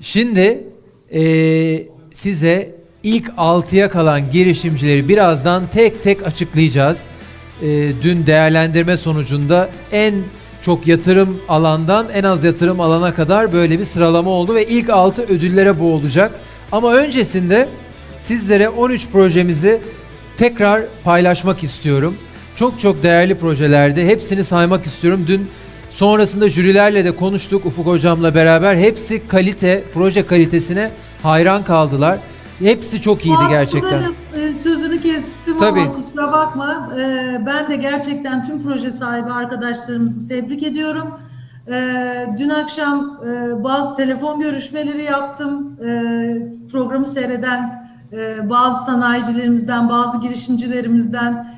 Şimdi eee, size ilk 6'ya kalan girişimcileri birazdan tek tek açıklayacağız. Eee, dün değerlendirme sonucunda en çok yatırım alandan en az yatırım alana kadar böyle bir sıralama oldu ve ilk 6 ödüllere boğulacak. Ama öncesinde sizlere 13 projemizi tekrar paylaşmak istiyorum. Çok çok değerli projelerdi. Hepsini saymak istiyorum. Dün sonrasında jürilerle de konuştuk Ufuk hocamla beraber. Hepsi kalite, proje kalitesine hayran kaldılar. Hepsi çok iyiydi gerçekten. e, Sözünü kestim Tabii. ama kusura bakma. E, Ben de gerçekten tüm proje sahibi arkadaşlarımızı tebrik ediyorum. E, Dün akşam bazı telefon görüşmeleri yaptım. Programı seyreden bazı sanayicilerimizden, bazı girişimcilerimizden.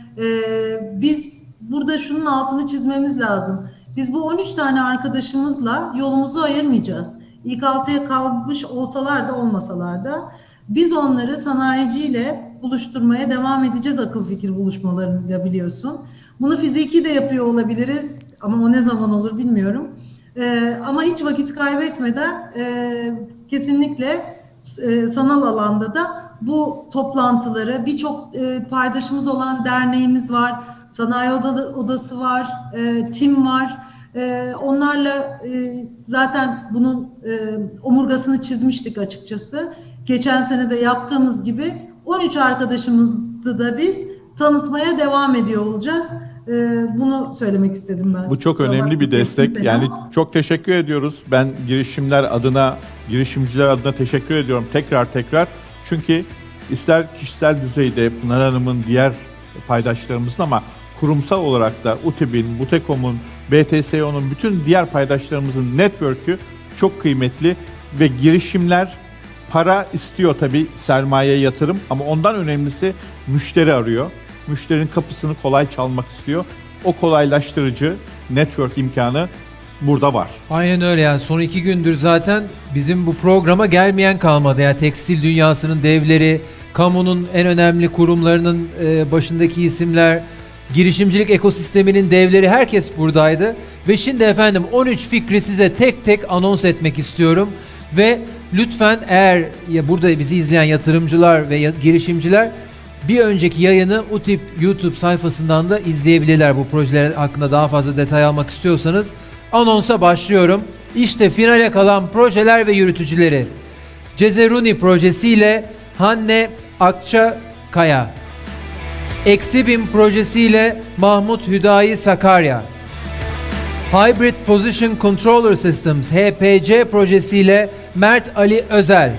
Biz burada şunun altını çizmemiz lazım. Biz bu 13 tane arkadaşımızla yolumuzu ayırmayacağız. İlk altıya kalmış olsalar da olmasalar da biz onları sanayiciyle buluşturmaya devam edeceğiz akıl fikir buluşmalarıyla biliyorsun. Bunu fiziki de yapıyor olabiliriz ama o ne zaman olur bilmiyorum. Ee, ama hiç vakit kaybetmeden e, kesinlikle e, sanal alanda da bu toplantıları birçok e, paydaşımız olan derneğimiz var, sanayi odası var, e, tim var. E, onlarla e, zaten bunun e, omurgasını çizmiştik açıkçası. Geçen sene de yaptığımız gibi 13 arkadaşımızı da biz tanıtmaya devam ediyor olacağız. E, bunu söylemek istedim ben. Bu çok Kusura önemli bir destek. Yani ama. çok teşekkür ediyoruz. Ben girişimler adına, girişimciler adına teşekkür ediyorum tekrar tekrar. Çünkü ister kişisel düzeyde Pınar Hanım'ın diğer paydaşlarımızın ama kurumsal olarak da UTİB'in, Butekom'un, BTSO'nun bütün diğer paydaşlarımızın network'ü çok kıymetli ve girişimler para istiyor tabii sermaye yatırım ama ondan önemlisi müşteri arıyor. Müşterinin kapısını kolay çalmak istiyor. O kolaylaştırıcı network imkanı burada var. Aynen öyle yani son iki gündür zaten bizim bu programa gelmeyen kalmadı. Yani tekstil dünyasının devleri, kamunun en önemli kurumlarının e, başındaki isimler, girişimcilik ekosisteminin devleri herkes buradaydı. Ve şimdi efendim 13 fikri size tek tek anons etmek istiyorum. Ve lütfen eğer ya burada bizi izleyen yatırımcılar ve ya- girişimciler bir önceki yayını UTIP YouTube sayfasından da izleyebilirler bu projeler hakkında daha fazla detay almak istiyorsanız. Anonsa başlıyorum. İşte finale kalan projeler ve yürütücüleri. Cezeruni projesiyle Hanne Akçakaya. Exibim projesiyle Mahmut Hüdayi Sakarya. Hybrid Position Controller Systems HPC projesiyle Mert Ali Özel.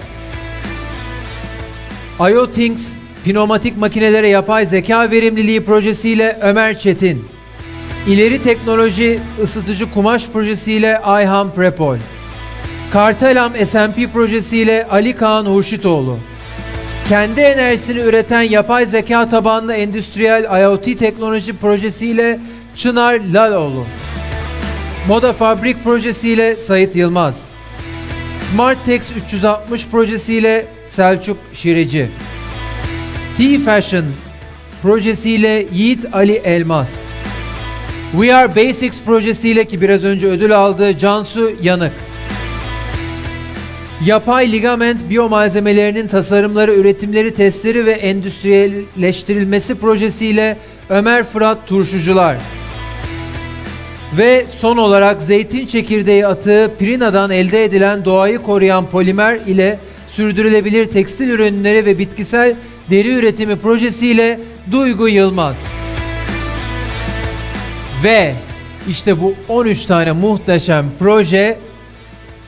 IoThings pneumatik makinelere yapay zeka verimliliği projesiyle Ömer Çetin. İleri teknoloji ısıtıcı kumaş projesiyle Ayhan Prepol. Kartelam SMP projesiyle Ali Kaan Hurşitoğlu. Kendi enerjisini üreten yapay zeka tabanlı endüstriyel IoT teknoloji projesiyle Çınar Laloğlu. Moda Fabrik projesiyle Sayit Yılmaz. SmartTex 360 projesiyle Selçuk Şireci. T-Fashion projesiyle Yiğit Ali Elmas. We Are Basics projesiyle ki biraz önce ödül aldı Cansu Yanık. Yapay ligament biyomalzemelerinin tasarımları, üretimleri, testleri ve endüstriyelleştirilmesi projesiyle Ömer Fırat Turşucular. Ve son olarak zeytin çekirdeği atığı Pirina'dan elde edilen doğayı koruyan polimer ile sürdürülebilir tekstil ürünleri ve bitkisel deri üretimi projesiyle Duygu Yılmaz. Ve işte bu 13 tane muhteşem proje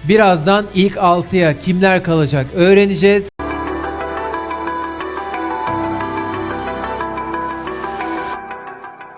birazdan ilk 6'ya kimler kalacak öğreneceğiz.